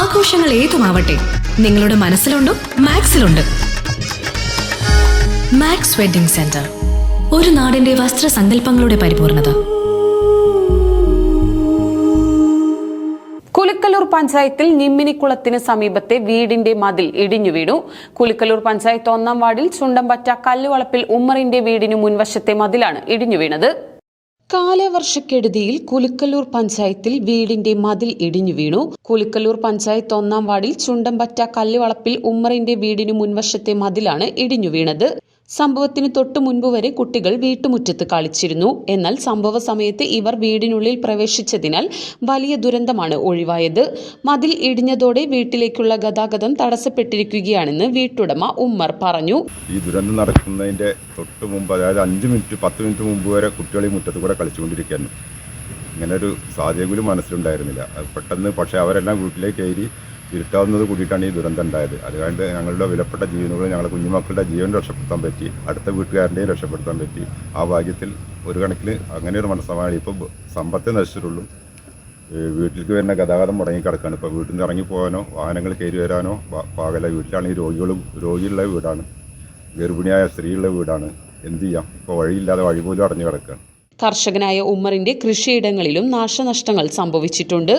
ആഘോഷങ്ങൾ ഏതുമാവട്ടെ നിങ്ങളുടെ മനസ്സിലുണ്ടോ മാക്സിലുണ്ട്. മാക്സ് വെഡിംഗ് സെന്റർ ഒരു നാടിന്റെ വസ്ത്രസങ്കല്പങ്ങളുടെ പരിപൂർണത. കുലുക്കലൂർ പഞ്ചായത്തിൽ നിമ്മിനിക്കുളത്തിന് സമീപത്തെ വീടിന്റെ മതിൽ ഇടിഞ്ഞു വീണു. കുലുക്കലൂർ പഞ്ചായത്ത് ഒന്നാം വാർഡിൽ ചുണ്ടമ്പറ്റ കല്ലുവളപ്പിൽ ഉമ്മറിന്റെ വീടിനു മുൻവശത്തെ മതിലാണ് ഇടിഞ്ഞു വീണത്. കാലവർഷക്കെടുതിയിൽ കുലുക്കല്ലൂർ പഞ്ചായത്തിൽ വീടിന്റെ മതിൽ ഇടിഞ്ഞു വീണു. കുലുക്കല്ലൂർ പഞ്ചായത്ത് ഒന്നാം വാർഡിൽ ചുണ്ടമ്പറ്റ കല്ലുവളപ്പിൽ ഉമ്മറിന്റെ വീടിനു മുൻവശത്തെ മതിലാണ് ഇടിഞ്ഞു വീണത്. സംഭവത്തിന് തൊട്ടു മുൻപ് വരെ കുട്ടികൾ വീട്ടുമുറ്റത്ത് കളിച്ചിരുന്നു. എന്നാൽ സംഭവ സമയത്ത് ഇവർ വീടിനുള്ളിൽ പ്രവേശിച്ചതിനാൽ വലിയ ദുരന്തമാണ് ഒഴിവായത്. മതിൽ ഇടിഞ്ഞതോടെ വീട്ടിലേക്കുള്ള ഗതാഗതം തടസ്സപ്പെട്ടിരിക്കുകയാണെന്ന് വീട്ടുടമ ഉമ്മർ പറഞ്ഞു. ഈ ദുരന്തം നടക്കുന്നതിന്റെ തൊട്ട് മുമ്പ് അതായത് അഞ്ച് മിനിറ്റ് പത്ത് മിനിറ്റ് മുമ്പ് വരെ കുട്ടികൾ ഈ മുറ്റത്ത് കൂടെ കളിച്ചുകൊണ്ടിരിക്കുകയായിരുന്നു. ഇങ്ങനെ ഒരു സാധ്യത പോലും മനസ്സിലുണ്ടായിരുന്നില്ല പെട്ടെന്ന് പക്ഷേ അവരെല്ലാം വീട്ടിലേക്ക് കയറി ഇരുട്ടാവുന്നത് കൂടിയിട്ടാണ് ഈ ദുരന്തം ഉണ്ടായത്. അതുകൊണ്ട് ഞങ്ങളുടെ വിലപ്പെട്ട ജീവനുകൾ ഞങ്ങളുടെ കുഞ്ഞുമക്കളുടെ ജീവൻ രക്ഷപ്പെടുത്താൻ പറ്റി അടുത്ത വീട്ടുകാരന്റെയും രക്ഷപ്പെടുത്താൻ പറ്റി. ആ ഭാഗ്യത്തിൽ ഒരു കണക്കിന് അങ്ങനെ ഒരു മനസ്സമാണ് ഇപ്പോൾ സമ്പത്തെ നശിച്ചിട്ടുള്ളൂ. വീട്ടിലേക്ക് വരുന്ന ഗതാഗതം മുടങ്ങി കിടക്കുകയാണ് ഇപ്പോൾ വീട്ടിൽ നിന്ന് ഇറങ്ങി പോകാനോ വാഹനങ്ങൾ കയറി വരാനോ പാകല പാകല ഈ രോഗികളും രോഗിയുള്ള വീടാണ്. ഗർഭിണിയായ സ്ത്രീയുള്ള വീടാണ്. എന്ത് ചെയ്യാം? ഇപ്പോൾ വഴിയില്ലാതെ വഴി പോലും അടഞ്ഞു കിടക്കുകയാണ് കർഷകനായ ഉമ്മറിന്റെ കൃഷിയിടങ്ങളിലും നാശനഷ്ടങ്ങൾ സംഭവിച്ചിട്ടുണ്ട്.